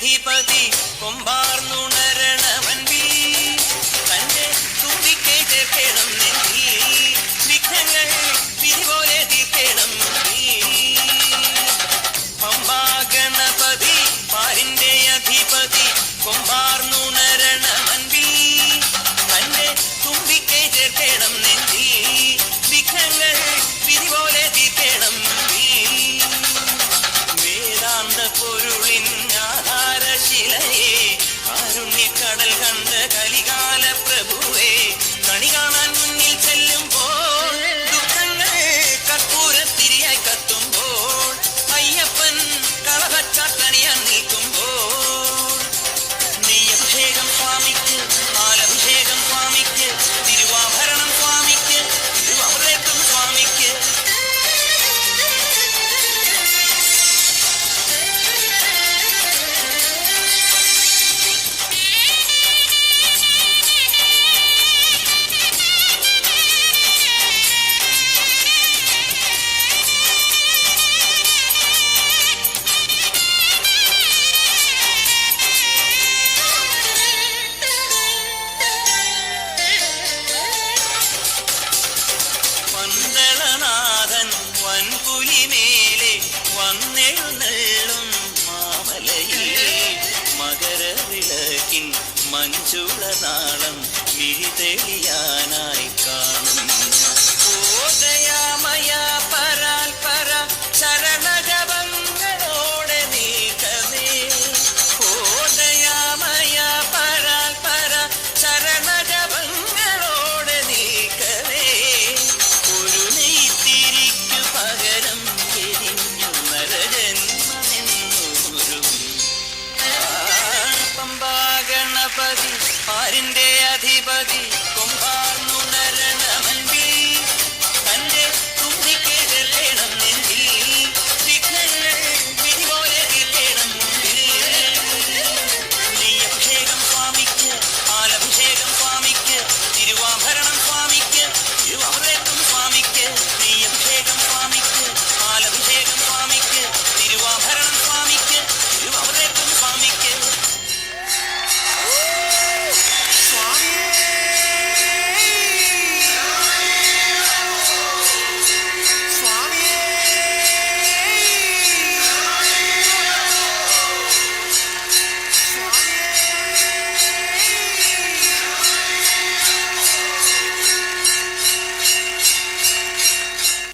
అధిపతి కుంభా മാൻപുലിമേലെ വന്നെഴുന്നള്ളും മാമലയിലെ മകരവിളക്കിൻ മഞ്ചുളനാളം മിഴിതെളിയാനായി കാണും. ഗണപതി ആരിന്റെ അധിപതി കൊമ്പാർന്നു നരണമ